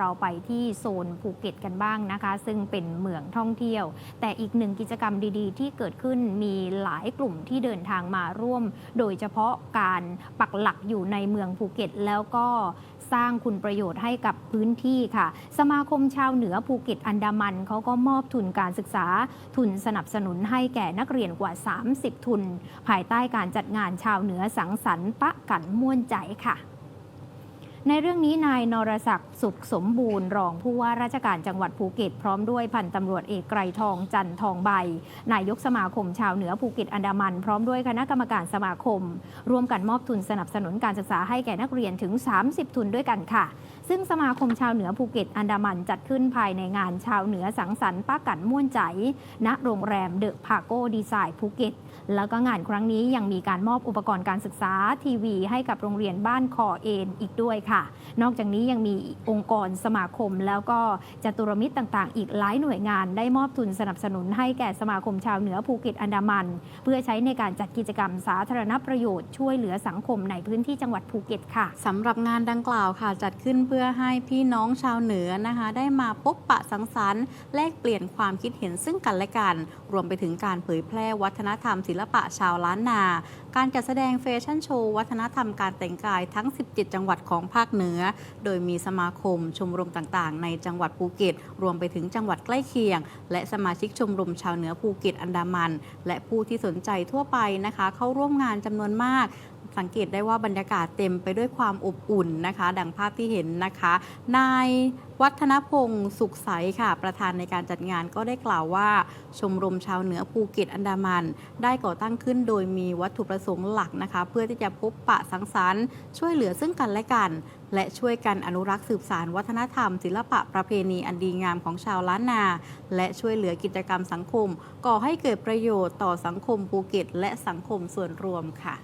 เราไปที่โซนภูเก็ตกันบ้างนะคะ ซึ่งเป็นเมืองท่องเที่ยว แต่อีกหนึ่งกิจกรรมดีๆ ที่เกิดขึ้นมีหลายกลุ่มที่เดินทางมาร่วม โดยเฉพาะการปักหลักอยู่ในเมืองภูเก็ต แล้วก็สร้างคุณประโยชน์ให้กับพื้นที่ค่ะ สมาคมชาวเหนือภูเก็ตอันดามันเขาก็มอบทุนการศึกษา ทุนสนับสนุนให้แก่นักเรียนกว่า 30 ทุน ภายใต้การจัดงานชาวเหนือสังสรรค์ปะกันม่วนใจค่ะ ในเรื่องนี้นายนรศักดิ์สุขสมบูรณ์ รองผู้ว่าราชการจังหวัดภูเก็ต พร้อมด้วยพันตำรวจเอกไกรทองจันทองใบ นายกสมาคมชาวเหนือภูเก็ตอันดามัน พร้อมด้วยคณะกรรมการสมาคม ร่วมกันมอบทุนสนับสนุนการศึกษาให้แก่นักเรียนถึง 30 ทุนด้วยกันค่ะ ซึ่งสมาคมชาวเหนือภูเก็ตอันดามันจัดขึ้นภายในงานชาวเหนือสังสรรค์ป้ากันม่วนใจ ณโรงแรมเดอะพาโกดีไซน์ภูเก็ตแล้วก็งานครั้งนี้ยังมีการมอบอุปกรณ์การศึกษาทีวี ให้กับโรงเรียนบ้านคอเอ็นอีกด้วยค่ะนอกจากนี้ยังมีองค์กรสมาคม แล้วก็จตุรมิตรต่างๆ อีกหลายหน่วยงานได้มอบทุนสนับสนุนให้แก่สมาคมชาวเหนือภูเก็ตอันดามัน เพื่อใช้ในการจัดกิจกรรมสาธารณประโยชน์ช่วยเหลือสังคมในพื้นที่จังหวัดภูเก็ตค่ะสำหรับงานดังกล่าวค่ะ จัดขึ้นเพื่อให้พี่น้องชาวเหนือนะคะ ได้มาพบปะสังสรรค์แลกเปลี่ยนความคิดเห็นซึ่งกันและกัน รวมไปถึงการเผยแพร่วัฒนธรรม ศิลปะชาวล้านนา การจัดแสดงแฟชั่นโชว์วัฒนธรรมการแต่งกายทั้ง 17 จังหวัดของภาคคเหนือ โดยมีสมาคมชมรมต่างๆ ในจังหวัดภูเก็ต รวมไปถึงจังหวัดใกล้เคียง และสมาชิกชมรมชาวเหนือภูเก็ตอันดามัน และผู้ที่สนใจทั่วไปนะคะ เข้าร่วมงานจำนวนมาก สังเกตได้ว่าบรรยากาศเต็มไปด้วยความอบอุ่นนะคะ ดังภาพที่เห็นนะคะ นายวัฒนพงศ์สุขใสค่ะ ประธานในการจัดงานก็ได้กล่าวว่า ชมรมชาวเหนือภูเก็ตอันดามัน ได้ก่อตั้งขึ้นโดยมีวัตถุประสงค์หลักนะคะ เพื่อที่จะพบปะสังสรรค์ช่วยเหลือซึ่งกันและกัน และช่วยกันอนุรักษ์สืบสานวัฒนธรรม ศิลปะประเพณีอันดีงามของชาวล้านนา และช่วยเหลือกิจกรรมสังคม ก่อให้เกิดประโยชน์ต่อสังคมภูเก็ต และสังคมส่วนรวมค่ะ